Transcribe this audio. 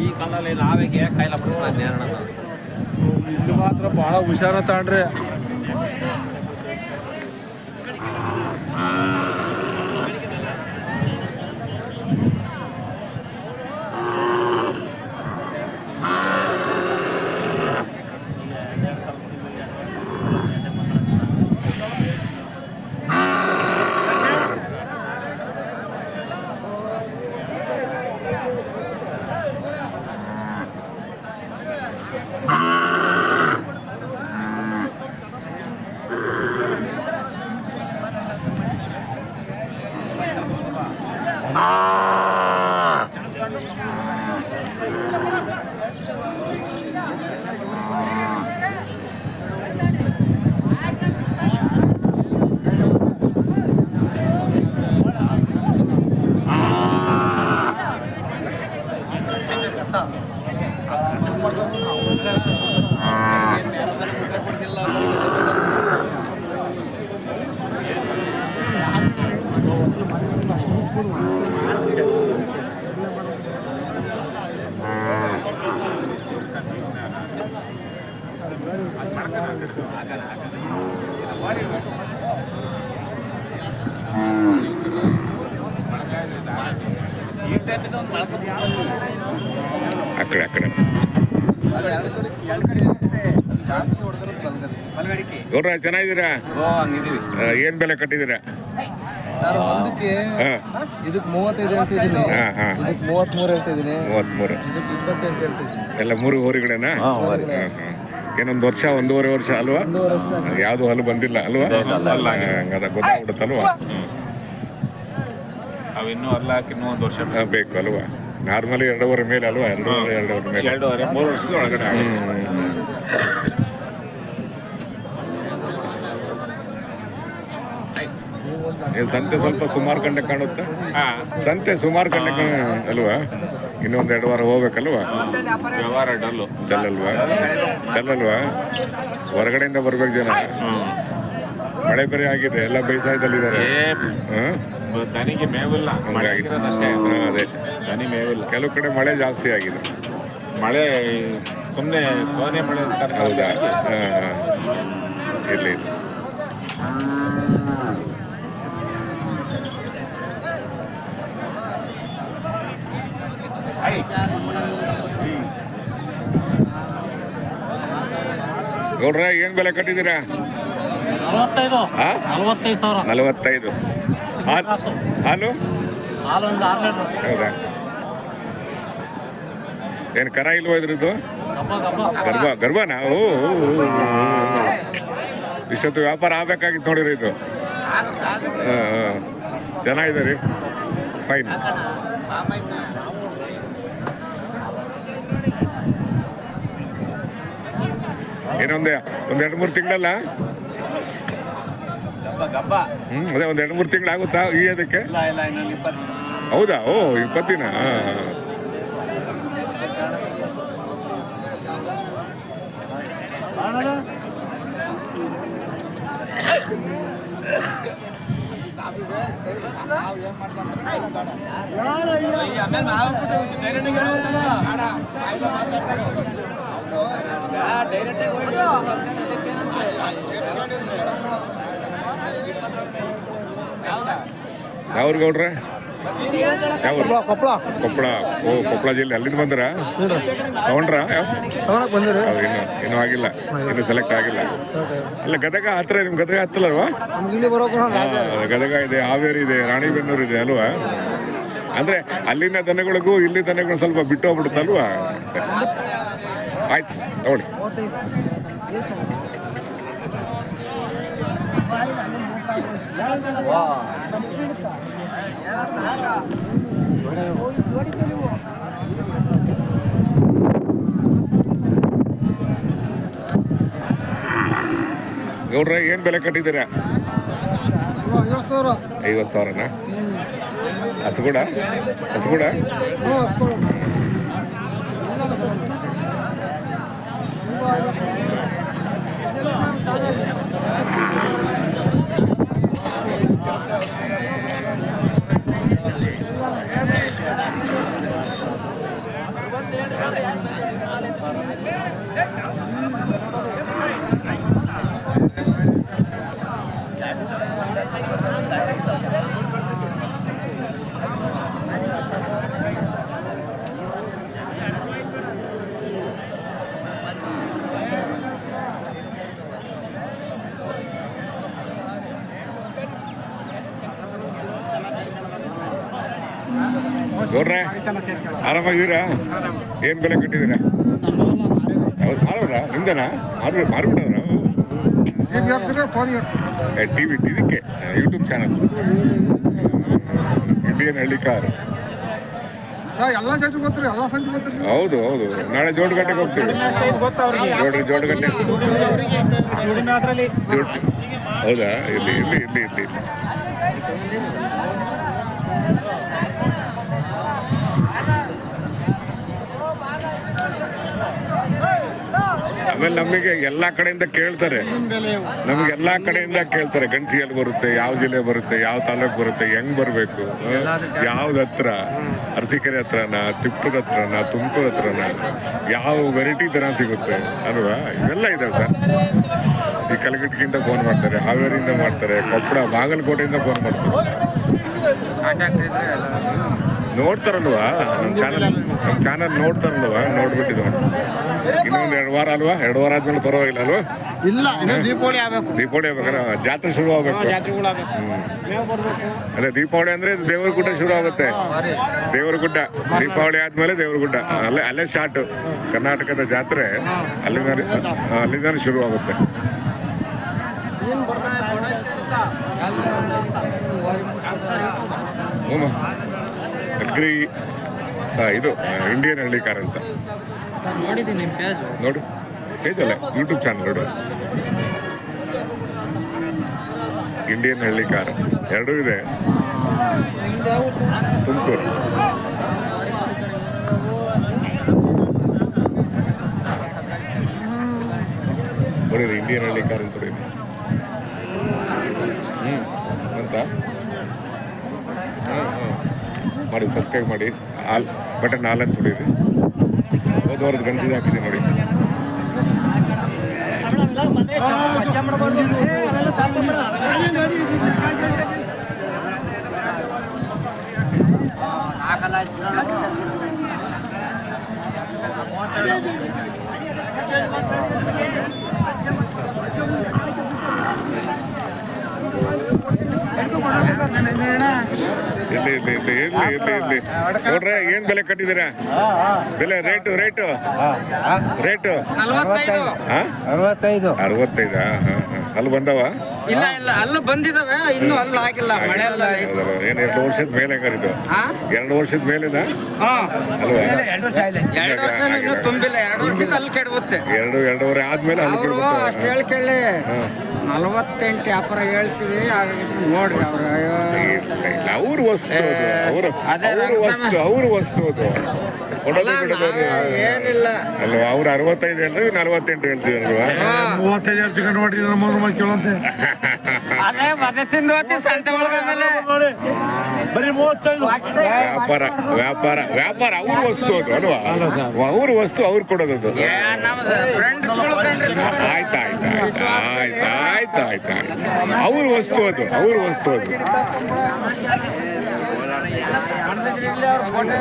ಈ ಕಾಲದಲ್ಲಿ ನಾವೇಗೆ ಕಾಯಿಲೆ ಬಿಡ್ತಾರೆ ಇದು ಮಾತ್ರ ಬಹಳ ಹುಷಾರ ತಾಣ್ರಿ. ಆ ಕಡೆ ಆ ಕಡೆ. ಗೌಡ್ರ ಚೆನ್ನಾಗಿದ್ದೀರಾ? ಏನ್ ಬೆಲೆ ಕಟ್ಟಿದ್ದೀರಾ? ಸರ್ ಒಂದಕ್ಕೆ ಇದಕ್ಕೆ ಮೂವತ್ತೈದು ಹೇಳ್ತಿದ್ದೀನಿ. ಇದಕ್ಕೆ ಮೂವತ್ತ್ಮೂರು ಹೇಳ್ತಿದ್ದೀನಿ ಮೂವತ್ಮೂರು ಇದಕ್ಕೆ ಇಪ್ಪತ್ತೆಂಟು ಹೇಳ್ತಿದ್ದೀನಿ ಎಲ್ಲ ಮೂರು ಹೋರಿಗಳೇನಾ? ಹಾ, ಹಾ. ಏನೊಂದು ವರ್ಷ ಒಂದೂವರೆ ವರ್ಷ ಅಲ್ವಾ? ಯಾವುದು ವರ್ಷ ಯಾವ್ದು ಹಲ್ಲು ಬಂದಿಲ್ಲ ಅಲ್ವಾ? ಹಂಗದ ಗೊತ್ತಾಗ್ಬಿಡುತ್ತಲ್ವಾ ಅವಿನ್ನೂ ಅಲ್ಲ ಹಾಕಿ ಇನ್ನೂ ಒಂದು ವರ್ಷ ಬೇಕು ಅಲ್ವಾ? ನಾರ್ಮಲಿ ಎರಡೂವರೆ ಮೇಲೆ ಅಲ್ವಾ? ಎರಡೂವರೆ ಎರಡೂವರೆ ಮೇಲೆ. ಎರಡೂವರೆ ಮೂರು ವರ್ಷದ ಒಳಗಡೆ ಸಂತೆ ಸ್ವಲ್ಪ ಸುಮಾರು ಗಂಟೆ ಕಾಣುತ್ತೆ? ಹಾ. ಸಂತೆ ಸುಮಾರು ಗಂಟೆ ಕಾಣ್- ಅಲ್ವಾ? ಇನ್ನೊಂದು ಎರಡು ವಾರ ಹೋಗ್ಬೇಕಲ್ವಾ? ವ್ಯವಹಾರ ಡಲ್ಲು. ಡಲ್ ಅಲ್ವಾ ಡಲ್ ಅಲ್ವಾ ಹೊರಗಡೆಯಿಂದ ಬರ್ಬೇಕು ಜನ. ಮಳೆ ಬೇರೆ ಆಗಿದೆ ಎಲ್ಲ ಬೇಸಾಯದಲ್ಲಿದ್ದಾರೆ. ದನಿಗೆ ಮೇವಿಲ್ಲ. ಮಳೆ ಆಗಿರೋದಷ್ಟೇ ಹಾಂ ಅದೇ. ದನಿ ಮೇವಿಲ್ಲ. ಕೆಲವು ಕಡೆ ಮಳೆ ಜಾಸ್ತಿ ಆಗಿದೆ. ಮಳೆ ಸುಮ್ಮನೆ ಸೋನೆ ಮಳೆ ಅಂತ ಹೌದಾ? ಹಾಂ ಇರಲಿ ಗೌಡ್ರ ಏನ್ ಬೆಲೆ ಕಟ್ಟಿದ್ದೀರಾ? ನಲವತ್ತೈದು. ಹಾಲು ಹಾಲು? ಹಾಲು ಒಂದು ಹೌದಾ? ಏನು ಕರ ಇಲ್ವಾ ಇದ್ರದ್ದು? ಗರ್ಭ ಗರ್ಭನಾ? ಓ. ಇಷ್ಟೊತ್ತು ವ್ಯಾಪಾರ ಆಗ್ಬೇಕಾಗಿತ್ತು ನೋಡಿರಿ ಇದು. ಹಾಂ ಹಾಂ. ಚೆನ್ನಾಗಿದೆ ರೀ ಫೈನ್ ಏನೊಂದು ಒಂದು ಎರಡು ಮೂರು ತಿಂಗಳಲ್ಲ? ಹ್ಞೂ ಅದೇ ಒಂದು ಎರಡು ಮೂರು ತಿಂಗಳು ಆಗುತ್ತಾ ಈ ಅದಕ್ಕೆ? ಹೌದಾ? ಓ ಇಪ್ಪತ್ತಿನ ಹಾಂ ಹಾಂ. ಯಾವ್ರು ಗೌಡ್ರ? ಯಾವ ಕೊಪ್ಪಳ ಕೊಪ್ಪಳ ಓ ಕೊಪ್ಪಳ ಜಿಲ್ಲೆ. ಅಲ್ಲಿಂದ ಬಂದ್ರ? ತಗೊಂಡ್ರ? ಬಂದಿರಿ. ಇನ್ನು ಇನ್ನೂ ಆಗಿಲ್ಲ. ಇನ್ನು ಸೆಲೆಕ್ಟ್ ಆಗಿಲ್ಲ. ಅಲ್ಲ ಗದಗ ಹತ್ರ ನಿಮ್ ಗದಗ ಹತ್ತಲ್ಲಲ್ವಾ ನಮ್ಗೆ ಇಲ್ಲಿ ಬರೋಕೆ ಹಾ, ಗದಗ ಇದೆ ಹಾವೇರಿ ಇದೆ ರಾಣಿಬೆನ್ನೂರು ಇದೆ ಅಲ್ವಾ? ಅಂದ್ರೆ ಅಲ್ಲಿನ ದನಗಳಿಗೂ ಇಲ್ಲಿ ದನಗಳು ಸ್ವಲ್ಪ ಬಿಟ್ಟು ಹೋಗ್ಬಿಡುತ್ತಲ್ವಾ? ಆಯ್ತು ತಗೊಳ್ಳಿ. ಗೌಡ್ರ ಏನ್ ಬೆಲೆ ಕಟ್ಟಿದ್ದೀರಾ? ಐವತ್ತು ಸಾವಿರ ಐವತ್ತು ಸಾವಿರನಾ ಹಸುಗೂಡ ಹಸುಗೂಡ. ನೋಡ್ರ ಆರಾಮಾಗಿದ್ದೀರಾ ಏನು ಬೆಲೆ ಕಟ್ಟಿದ್ದೀರಾ ನಿಮ್ದನಾ? ಮಾರು ಮಾರ್ಬಿಡೋರ ಟಿವಿ ಹಾಕ್ತೀರಾ? ಫೋನಿಗೆ ಟಿ ವಿ ಇದಕ್ಕೆ ಯೂಟ್ಯೂಬ್ ಚಾನಲ್ ಇಂಡಿಯನ್ ಹಳ್ಳಿ ಕಾರ್. ಸರ್ ಎಲ್ಲ ಜನರು ಗೊತ್ತಿರಿ ಎಲ್ಲ ಸಂಜೆ ಗೊತ್ತಿರಿ? ಹೌದು ಹೌದು. ನಾಳೆ ಜೋಡಗಟ್ಟೆಗೆ ಹೋಗ್ತೀವಿ. ನೋಡ್ರಿ ಜೋಡಗಟ್ಟೆ ಜೋಡ್ ಹೌದಾ? ಇಲ್ಲಿ ಇಲ್ಲಿ ಇಲ್ಲಿ ಇಲ್ಲಿ. ಆಮೇಲೆ ನಮಗೆ ಎಲ್ಲಾ ಕಡೆಯಿಂದ ಕೇಳ್ತಾರೆ. ನಮ್ಗೆ ಎಲ್ಲಾ ಕಡೆಯಿಂದ ಕೇಳ್ತಾರೆ ಗಂಟಿ ಎಲ್ಲಿ ಬರುತ್ತೆ, ಯಾವ ಜಿಲ್ಲೆ ಬರುತ್ತೆ, ಯಾವ ತಾಲೂಕ್ ಬರುತ್ತೆ, ಹೆಂಗ್ ಬರ್ಬೇಕು ಯಾವ್ದು ಹತ್ರ? ಅರ್ಸಿಕೆರೆ ಹತ್ರನ, ತಿಪ್ಪೂರ್ ಹತ್ರನ, ತುಮಕೂರ್ ಹತ್ರನ, ಯಾವ ವೆರೈಟಿ ತರ ಸಿಗುತ್ತೆ ಅಲ್ವಾ? ಇವೆಲ್ಲ ಇದಾವೆ ಸರ್. ಈ ಕಲಗಟ್ಟಿಗಿಂತ ಫೋನ್ ಮಾಡ್ತಾರೆ, ಹಾವೇರಿಯಿಂದ ಮಾಡ್ತಾರೆ, ಕೊಪ್ಪಳ, ಬಾಗಲಕೋಟೆಯಿಂದ ಫೋನ್ ಮಾಡ್ತಾರೆ. ನೋಡ್ತಾರಲ್ವಾ? ನಮ್ಮ ಚಾನಲ್ ನಮ್ಮ ಚಾನಲ್ ನೋಡ್ತಾರಲ್ವಾ? ನೋಡ್ಬಿಟ್ಟಿದ್ದು ಇನ್ನೊಂದು ಎರಡು ವಾರ ಅಲ್ವಾ? ಎರಡು ವಾರ ಆದ್ಮೇಲೆ ಪರವಾಗಿಲ್ಲ ಅಲ್ವಾ? ಇಲ್ಲ ದೀಪಾವಳಿ ಆಗ್ಬೇಕು. ದೀಪಾವಳಿ ಜಾತ್ರೆ ಶುರು ಆಗ್ಬೇಕು. ಅದೇ ದೀಪಾವಳಿ ಅಂದ್ರೆ ದೇವರ ಗುಡ್ಡ ಶುರು ಆಗುತ್ತೆ. ದೇವರ ಗುಡ್ಡ. ದೀಪಾವಳಿ ಆದ್ಮೇಲೆ ದೇವರ ಗುಡ್ಡ. ಅಲ್ಲೇ ಅಲ್ಲೇ ಸ್ಟಾರ್ಟ್ ಕರ್ನಾಟಕದ ಜಾತ್ರೆ ಅಲ್ಲಿಂದ ಅಲ್ಲಿಂದ ಶುರು ಆಗುತ್ತೆ. ಹ್ಞೂ ಅಗ್ರಿ ಇದು ಇಂಡಿಯನ್ ಹಳ್ಳಿ ಕಾರ್ ಅಂತ. ನೋಡು. ಪೇಜ್ ಅಲ್ಲ ಯೂಟ್ಯೂಬ್ ಚಾನಲ್ ನೋಡು. ಇಂಡಿಯನ್ ಹಳ್ಳಿ ಕಾರ್ ಎರಡೂ ಇದೆ. ತುಮಕೂರು. ನೋಡಿರಿ ಇಂಡಿಯನ್ ಹಳ್ಳಿ ಕಾರ್ ಅಂತ ಹ್ಞೂ ಅಂತ? ಮಾಡಿ ಸಬ್ಸ್ಕ್ರೈಬ್ ಮಾಡಿ ಆಲ್ ಬಟನ್ ಆಲ್ ಅಂತ ಹೊಡೀರಿ ಹೋದ ವಾರದ ಗಂಟೆ ಹಾಕಿದೆ ನೋಡಿ. ಇಲ್ಲಿ ಇಲ್ಲಿ ಇಲ್ಲಿ ಇಲ್ಲಿ ಇಲ್ಲಿ ಇಲ್ಲಿ. ನೋಡ್ರೆ ಏನ್ ಬೆಲೆ ಕಟ್ಟಿದ್ದೀರಾ? ಬೆಲೆ ರೇಟು ರೇಟು? ರೇಟು? ಅರವತ್ತೈದು ಹಾ? ಅರವತ್ತೈದು. ಅರವತ್ತೈದಾ? ಹಾ ಹಾ. ಅಲ್ಲಿ ಬಂದವ? ಇಲ್ಲ ಇಲ್ಲ ಅಲ್ಲೂ ಬಂದಿದಾವೆ ಇನ್ನೂ ಅಲ್ಲಿ ಆಗಿಲ್ಲ ಮಳೆ ಎಲ್ಲ ಏನು ಎರಡು ವರ್ಷದ ಮೇಲೆ ಕರೀತು ಎರಡು ವರ್ಷದ ಮೇಲಿನ? ಹಾ. ಅಲ್ವಾ? ಎರಡು ವರ್ಷ ಇನ್ನೂ ತುಂಬಿಲ್ಲ ಎರಡು ವರ್ಷಕ್ಕೆ ಅಲ್ಲಿ ಕೆಡಗುತ್ತೆ. ಎರಡು ಎರಡೂವರೆ ಆದ್ಮೇಲೆ ಅಲ್ಲಿ ಅವರು. ಅಷ್ಟು ಹೇಳಿ ಕೇಳಿ. ನಲವತ್ತೆಂಟು ವ್ಯಾಪಾರ ಹೇಳ್ತೀವಿ ನೋಡ್ರಿ ಅವ್ರು. ಅವ್ರ ವಸ್ತು. ಅವ್ರ ಅದೇ ವಸ್ತು ಅವ್ರ ವಸ್ತು ಅದು. ಏನಿಲ್ಲ. ಅಲ್ವಾ ಅವ್ರು ಅರವತ್ತೈದು ಹೇಳಿದ್ರೆ ನಲವತ್ತೆಂಟು ಹೇಳ್ತೀವಿ ಅಲ್ವಾ? ಮೂವತ್ತೈದು ಹೇಳ್ತೀವಿ ನೋಡಿ ಮೂರು ಮಂದಿ ಕೇಳಂತೆ. ಬರೀ ಮೂವತ್ತೈದು. ವ್ಯಾಪಾರ ವ್ಯಾಪಾರ ವ್ಯಾಪಾರ ಅವ್ರ ವಸ್ತು ಅದು ಅಲ್ವಾ? ಅವ್ರ ವಸ್ತು ಅವ್ರು ಕೊಡೋದು ಆಯ್ತು ಆಯ್ತು ಆಯ್ತು ಆಯ್ತು ಆಯ್ತು. ಅವ್ರ ವಸ್ತು ಅದು ಅವ್ರ ವಸ್ತು ಅದು. ఫోటో